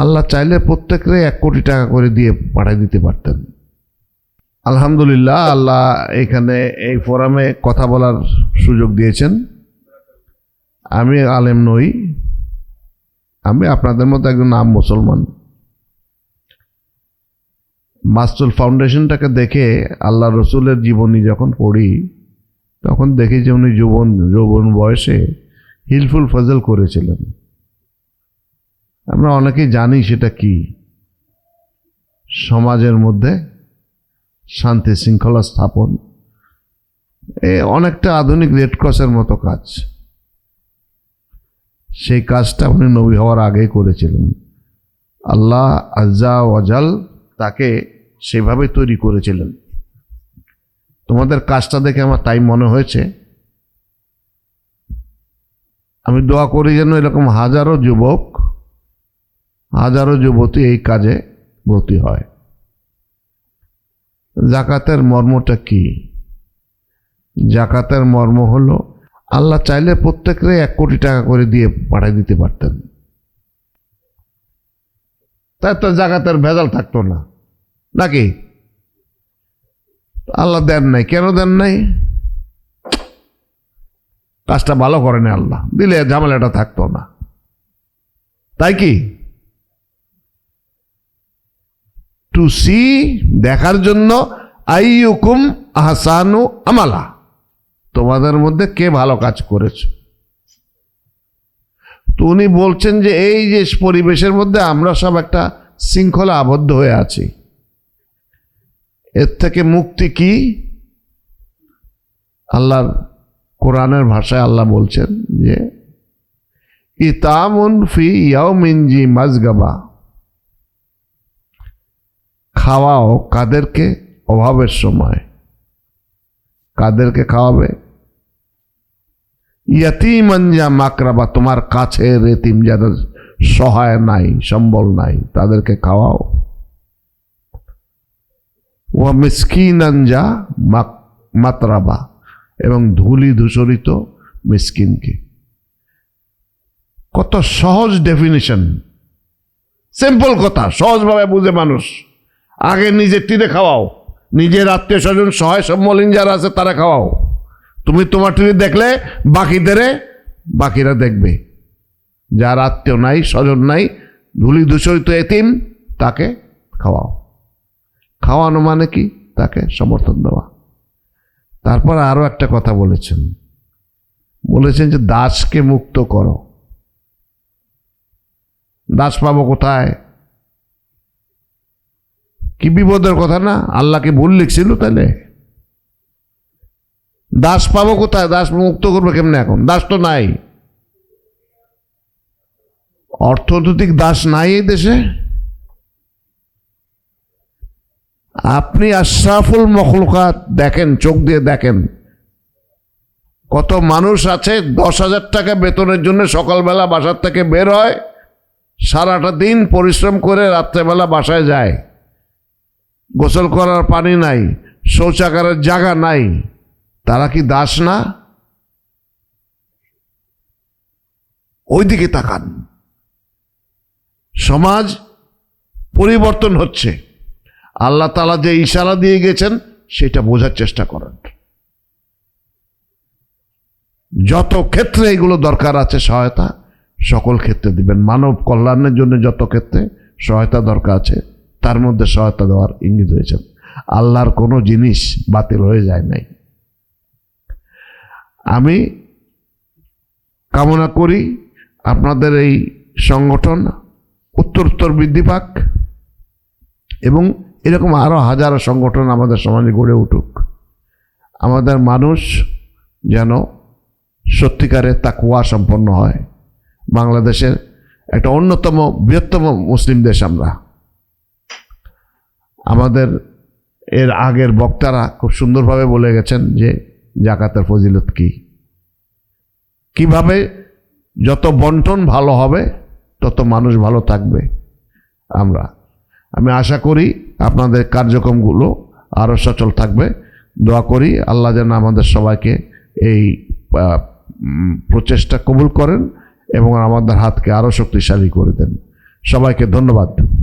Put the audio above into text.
আল্লাহ চাইলে প্রত্যেকরে এক কোটি টাকা করে দিয়ে পাঠিয়ে দিতে পারতেন। আলহামদুলিল্লাহ, আল্লাহ এখানে এই ফোরামে কথা বলার সুযোগ দিয়েছেন। আমি আলেম নই। আমি আপনাদের মতো একজন নাম মুসলমান। মাস্তুল ফাউন্ডেশনটাকে দেখে আল্লাহ রসুলের জীবনী যখন পড়ি, তখন দেখি যে উনি যৌবন যৌবন বয়সে হিলফুল ফজল করেছিলেন। আমরা অনেকেই জানি সেটা কি। সমাজের মধ্যে শান্তি শৃঙ্খলা স্থাপন, এ অনেকটা আধুনিক রেড ক্রসের মতো কাজ। সেই কাজটা উনি নবী হওয়ার আগেই করেছিলেন। আল্লাহ আজ্জা ওয়াজাল তাকে সেভাবে তৈরি করেছিলেন। তোমাদের কাজটা দেখে আমার তাই মনে হয়েছে। আমি দোয়া করি যেন এরকম হাজারো যুবক হাজারো যুবতী এই কাজে ব্রতী হয়। জাকাতের মর্মটা কি? জাকাতের মর্ম হলো, আল্লাহ চাইলে প্রত্যেকরে এক কোটি টাকা করে দিয়ে পাঠিয়ে দিতে পারতেন। তাই তো জাকাতের ভেজাল থাকতো না। নাকি? আল্লাহ দেন নাই। কেন দেন নাই? কাজটা ভালো করেনি আল্লাহ। দিলে ঝামেলাটা থাকতো না। তাই কি? টু সি দেখার জন্য, আইয়ুকুম আহসানু আমালা। তোমাদের মধ্যে কে ভালো কাজ করেছ? তো উনি বলছেন যে, এই যে পরিবেশের মধ্যে আমরা সব একটা শৃঙ্খলা আবদ্ধ হয়ে আছি। এর থেকে মুক্তি কি? আল্লাহর কোরআনের ভাষায় আল্লাহ বলছেন যে, ইতামুন ফি ইয়াউমিনজি মাজগাবা। খাওয়াও কাদেরকে অভাবের সময়। কাদেরকে খাওয়াবে? ইয়াতিমানজা মাকরাবা, তোমার কাছে রেতিম যাদের সহায় নাই, সম্বল নাই, তাদেরকে খাওয়াও। ও মিসকিনানজা মাতরাবা, এবং ধুলি ধূসরিত মিসকিনকে। কত সহজ ডেফিনিশন সিম্পল কথা, সহজভাবে বুঝে মানুষ। আগে নিজের টিরে খাওয়াও। নিজের আত্মীয় স্বজন সহায় সম্বলীন যারা আছে তারা খাওয়াও। তুমি তোমার টিভি দেখলে বাকিদের, বাকিরা দেখবে। যার আত্মীয় নাই, স্বজন নাই, ধুলি দূষিত এতিম, তাকে খাওয়াও। খাওয়ানো মানে কি? তাকে সমর্থন দেওয়া। তারপর আরও একটা কথা বলেছেন। বলেছেন যে দাসকে মুক্ত করো। দাস পাবো কোথায়? কি বিপদের কথা না? আল্লাহকে ভুল লিখছিল তাহলে? দাস পাবো কোথায়? দাস মুক্ত করবে কেমনে এখন? দাস তো নাই। অর্থনৈতিক দাস নাই এই দেশে? আপনি আশরাফুল মখলুকাত, দেখেন, চোখ দিয়ে দেখেন। কত মানুষ আছে, দশ হাজার টাকা বেতনের জন্য সকালবেলা বাসার থেকে বের হয়, সারাটা দিন পরিশ্রম করে রাত্রেবেলা বাসায় যায়। গোসল করার পানি নাই, শৌচাগারের জায়গা নাই, তারা কি দাস না? ওইদিকে তাকান। সমাজ পরিবর্তন হচ্ছে। আল্লাহ তালা যে ইশারা দিয়ে গেছেন, সেটা বোঝার চেষ্টা করেন। যত ক্ষেত্রে এগুলো দরকার আছে সহায়তা, সকল ক্ষেত্রে দিবেন। মানব কল্যাণের জন্য যত ক্ষেত্রে সহায়তা দরকার আছে তার মধ্যে সহায়তা দেওয়ার ইঙ্গিত হয়েছেন আল্লাহর কোনো জিনিস বাতিল হয়ে যায় নাই। আমি কামনা করি আপনাদের এই সংগঠন উত্তরোত্তর বৃদ্ধি পাক এবং এরকম আরও হাজারো সংগঠন আমাদের সমাজে গড়ে উঠুক। আমাদের মানুষ যেন সত্যিকারে তাকুয়া সম্পন্ন হয়। বাংলাদেশের একটা অন্যতম বৃহত্তম মুসলিম দেশ আমরা। আমাদের এর আগের বক্তারা খুব সুন্দরভাবে বলে গেছেন যে জাকাতের ফজিলত কি। কীভাবে যত বন্টন ভালো হবে, তত মানুষ ভালো থাকবে আমরা। আমি আশা করি আপনাদের কার্যক্রমগুলো আরও সচল থাকবে। দোয়া করি আল্লাহ যেন আমাদের সবাইকে এই প্রচেষ্টা কবুল করেন এবং আমাদের হাতকে আরও শক্তিশালী করে দেন। সবাইকে ধন্যবাদ।